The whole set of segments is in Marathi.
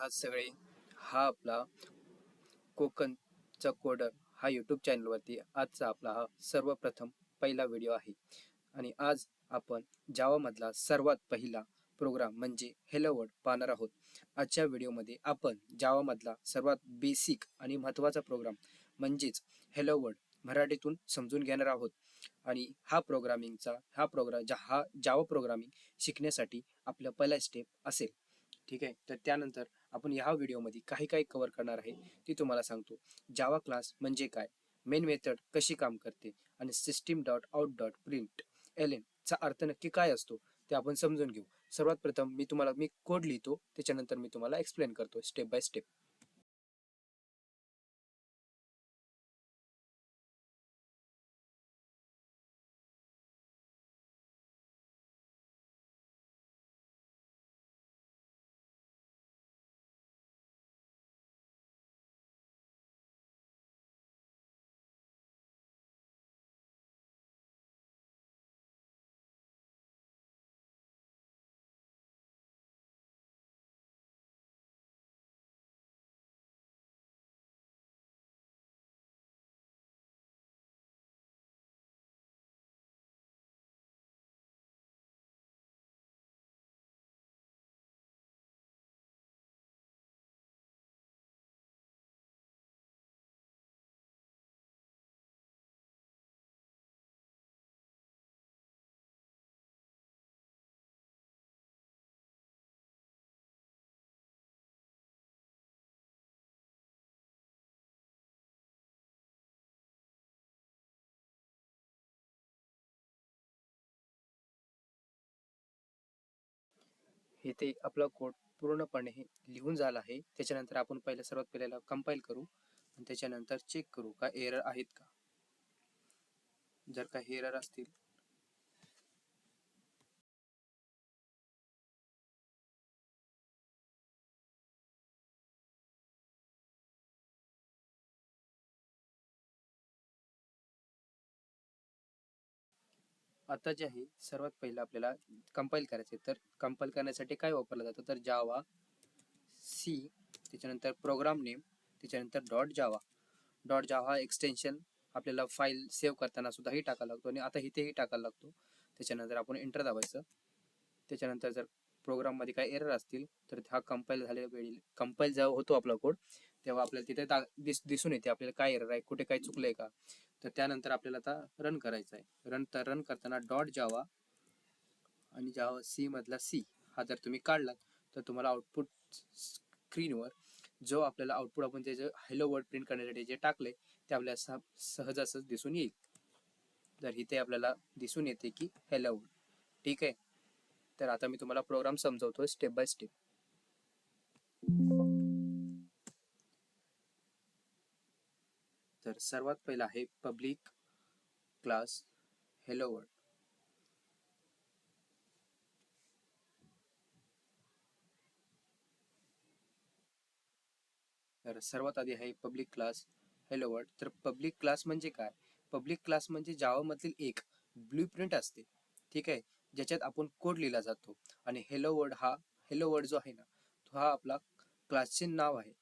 आज सगळे हा आपला कोकणचा कोडर हा यूट्यूब चॅनलवरती आजचा आपला हा सर्वप्रथम पहिला व्हिडिओ आहे. आणि आज आपण जावामधला सर्वात पहिला प्रोग्राम म्हणजे हेलो वर्ड पाहणार आहोत. आजच्या व्हिडिओमध्ये आपण जावामधला सर्वात बेसिक आणि महत्त्वाचा प्रोग्राम म्हणजेच हेलो वर्ड मराठीतून समजून घेणार आहोत. आणि हा प्रोग्रामिंगचा हा प्रोग्राम जा हा जावा प्रोग्रामिंग शिकण्यासाठी आपला पहिला स्टेप असेल. ठीक आहे? तर त्यानंतर आपण ह्या व्हिडिओमध्ये काही काही कव्हर करणार आहे ती तुम्हाला सांगतो. जावा क्लास म्हणजे काय? मेन मेथड कशी काम करते? आणि system dot out dot print L चा अर्थ नक्की काय असतो? ते आपण समजून घेऊ. सर्वात प्रथम मी तुम्हाला मी कोड लिहितो त्याच्यानंतर मी तुम्हाला एक्सप्लेन करतो स्टेप बाय स्टेप इथे आपला कोड पूर्णपणे लिहून झाला आहे. त्याच्यानंतर आपण पहिल्या सर्वात पहिल्याला कंपाईल करू आणि त्याच्यानंतर चेक करू का एरर आहेत का. जर का एरर असतील आता जे आहे सर्वात पहिलं आपल्याला कंपाईल करायचे तर कंपाईल करण्यासाठी काय वापरलं जातं? तर जावा सी त्याच्यानंतर प्रोग्राम नेम त्याच्यानंतर dot Java dot Java extension आपल्याला फाईल सेव्ह करताना सुद्धाही टाकायला लागतो आणि आता इथेही टाकायला लागतो. त्याच्यानंतर आपण एंटर दाबायचं. त्याच्यानंतर जर प्रोग्राममध्ये काही एरर असतील तर हा कंपाईल झालेल्या वेळी कंपाईल जेव्हा होतो आपला कोड तेव्हा आपल्याला तिथे दिस दिसून येते आपल्याला काय एरर आहे कुठे काय चुकलंय का? तर त्यानंतर आपल्याला आता रन करायचं आहे. रन तर रन करताना डॉट जावा आणि जावा सी मधला सी हा जर तुम्ही काढलात तर तुम्हाला आउटपुट स्क्रीनवर जो आपल्याला आउटपुट आपण जे हॅलो वर्ड प्रिंट करण्यासाठी जे टाकले ते आपल्याला सह- सहज दिसून येईल. तर इथे आपल्याला दिसून येते की हॅलो वर्ड ठीक आहे? तर आता मी तुम्हाला प्रोग्राम समजवतो स्टेप बाय स्टेप तर सर्वात पहिला आहे पब्लिक क्लास. हेलो वर्ल्ड तर सर्वात आधी आहे पब्लिक क्लास. हॅलो वर्ल्ड तर पब्लिक क्लास म्हणजे काय? पब्लिक क्लास म्हणजे जावा मधील एक ब्ल्यू प्रिंट असते. ठीक आहे? ज्याच्यात आपण कोड लिहिला जातो. आणि हेलो वर्ड हा हेलो वर्ड जो आहे ना तो हा आपला क्लासचे नाव आहे.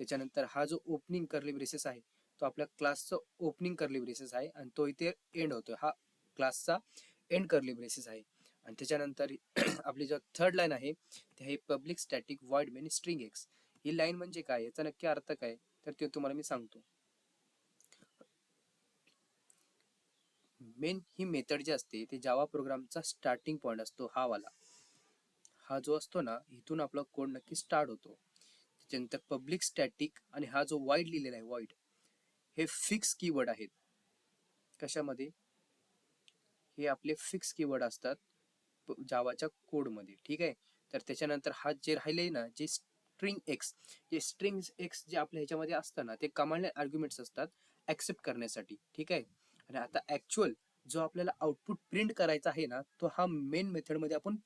त्याच्यानंतर हा जो ओपनिंग करली ब्रेसेस आहे तो आपल्या क्लासचं ओपनिंग करली ब्रेसेस आहे आणि तो इथे एंड होतो हा क्लासचा एंड करली ब्रेसेस आहे. आणि त्याच्यानंतर आपली जो थर्ड लाईन आहे ते आहे public static void main string X ही लाईन म्हणजे काय? याचा नक्की अर्थ काय? तर ते तुम्हाला मी सांगतो. मेन ही मेथड जी असते ते जावा प्रोग्रामचा स्टार्टिंग पॉइंट असतो हा वाला. हा जो असतो ना इथून आपला कोड नक्की स्टार्ट होतो. त्याच्यानंतर पब्लिक स्टॅटिक आणि हा जो वाईड लिहिलेला आहे वाईड हे फिक्स कीवर्ड आहेत. कशामध्ये? हे आपले फिक्स कीवर्ड असतात जावाच्या कोडमध्ये ठीक आहे? तर त्याच्यानंतर हा जे राहिले ना जे स्ट्रिंग एक्स जे स्ट्रिंग एक्स जे आपल्या ह्याच्यामध्ये असतं ना ते कमांड आर्ग्युमेंट्स असतात ऍक्सेप्ट करण्यासाठी ठीक आहे? आणि आता ऍक्च्युअल जो आपल्याला आउटपुट प्रिंट करायचा आहे ना तो हा मेन मेथडमध्ये आपण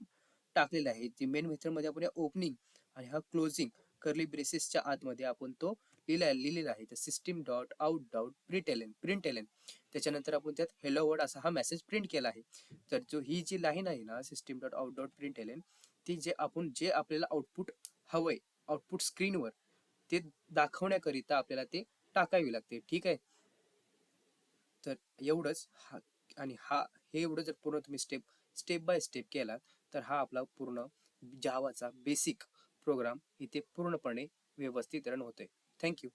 टाकलेला आहे. जे मेन मेथडमध्ये आपण ओपनिंग आणि हा क्लोजिंग कर्ली ब्रेसेसच्या आतमध्ये आपण तो लिहिला लिहिलेला आहे. तर system dot out dot print L N print L N त्याच्यानंतर आपण त्यात हॅलो वर्ड असा हा मेसेज प्रिंट केला आहे. तर जो ही जी लाईन आहे ना system dot out dot print L N ती जे आपण जे आपल्याला आउटपुट हवंय आउटपुट स्क्रीनवर ते दाखवण्याकरिता आपल्याला ते टाकावी लागते. ठीक आहे? तर एवढंच हा आणि हा हे एवढं जर पूर्ण तुम्ही स्टेप स्टेप बाय स्टेप केला तर हा आपला पूर्ण जावाचा बेसिक प्रोग्राम इथे पूर्णपणे व्यवस्थित रन होतोय. थँक्यू